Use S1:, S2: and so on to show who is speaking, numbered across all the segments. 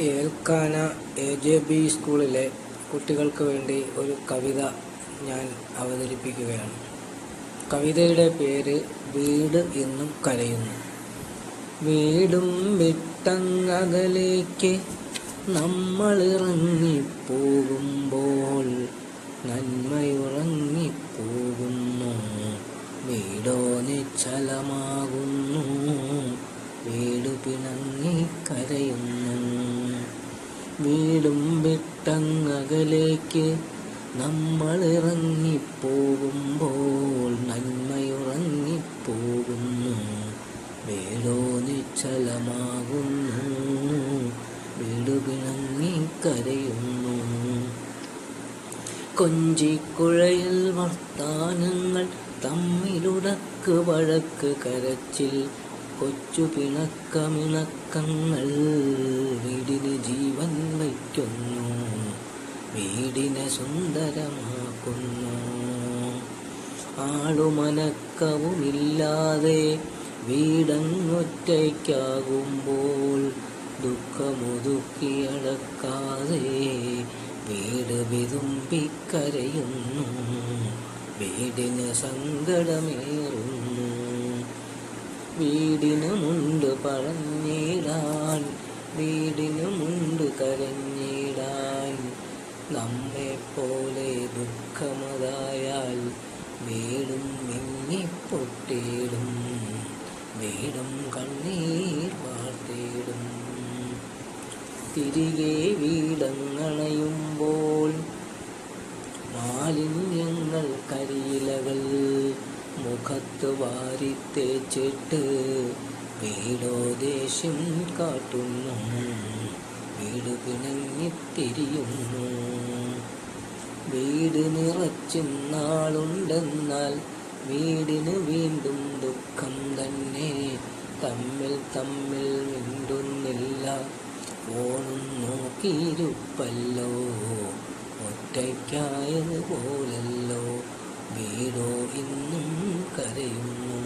S1: ഏൽക്കാന A J B സ്കൂളിലെ കുട്ടികൾക്ക് വേണ്ടി ഒരു കവിത ഞാൻ അവതരിപ്പിക്കുകയാണ്. കവിതയുടെ പേര് വീട് എന്നും കരയുന്നു. വീടും വിട്ടങ്ങകലേക്ക് നമ്മളിറങ്ങിപ്പോകുമ്പോൾ നന്മയുറങ്ങിപ്പോകുന്നു വീടോ നിശ്ചലമാകുന്നു വീട് പിണങ്ങി കരയുന്നു വീടും വിട്ടങ്ങകലേക്ക് നമ്മൾ ഇറങ്ങിപ്പോകുമ്പോൾ നന്മയുറങ്ങിപ്പോകുന്നു. വീടോ നിശ്ചലമാകുന്നു വീടുപിണങ്ങി കരയുന്നു. കൊഞ്ചിക്കുഴയിൽ വർത്താനങ്ങൾ തമ്മിലുടക്ക് വഴക്ക് കരച്ചിൽ കൊച്ചു പിണക്കമിണക്കങ്ങൾ വീടിന് ജീവൻ വയ്ക്കുന്നു വീടിനെ സുന്ദരമാക്കുന്നു. ആളുമനക്കവുമില്ലാതെ വീടങ്ങൊറ്റയ്ക്കാകുമ്പോൾ ദുഃഖമൊതുക്കിയടക്കാതെ വീട് വിതുമ്പിക്കരയുന്നു വീടിന് സങ്കടമേറുന്നു വീടിനുമുണ്ട് പറഞ്ഞിടാൻ വീടിനുമുണ്ട് കരഞ്ഞിടാൻ. നമ്മെപ്പോലെ ദുഃഖമതായാൽ വീടും മിങ്ങിപ്പൊട്ടിയിടും വീടും കണ്ണീർ വാർത്തിയിടും തിരികെ വീടങ്ങണയുമ്പോൾ മാലിന്യങ്ങൾ കരിയിലകൾ മുഖത്ത് വീടോ ദേഷ്യം കാട്ടുന്നു. വീട് പിണങ്ങിത്തിരിയുന്നു വീട് നിറച്ചുന്നാളുണ്ടെന്നാൽ വീടിന് വീണ്ടും ദുഃഖം തന്നെ. തമ്മിൽ തമ്മിൽ മിണ്ടുന്നില്ല. ഫോണും നോക്കിയിരുപ്പല്ലോ. ഒറ്റയ്ക്കായതുപോലല്ലോ. വീടോ ഇന്നും കരയുന്നു.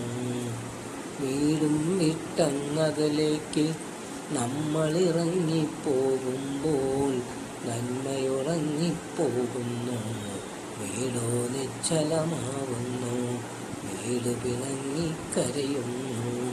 S1: വീടും വിട്ടങ്ങകലേക്ക് നമ്മളിറങ്ങിപ്പോകുമ്പോൾ നന്മയുറങ്ങിപ്പോകുന്നു. വീടോ നിശ്ചലമാവുന്നു. വീട് പിണങ്ങി കരയുന്നു.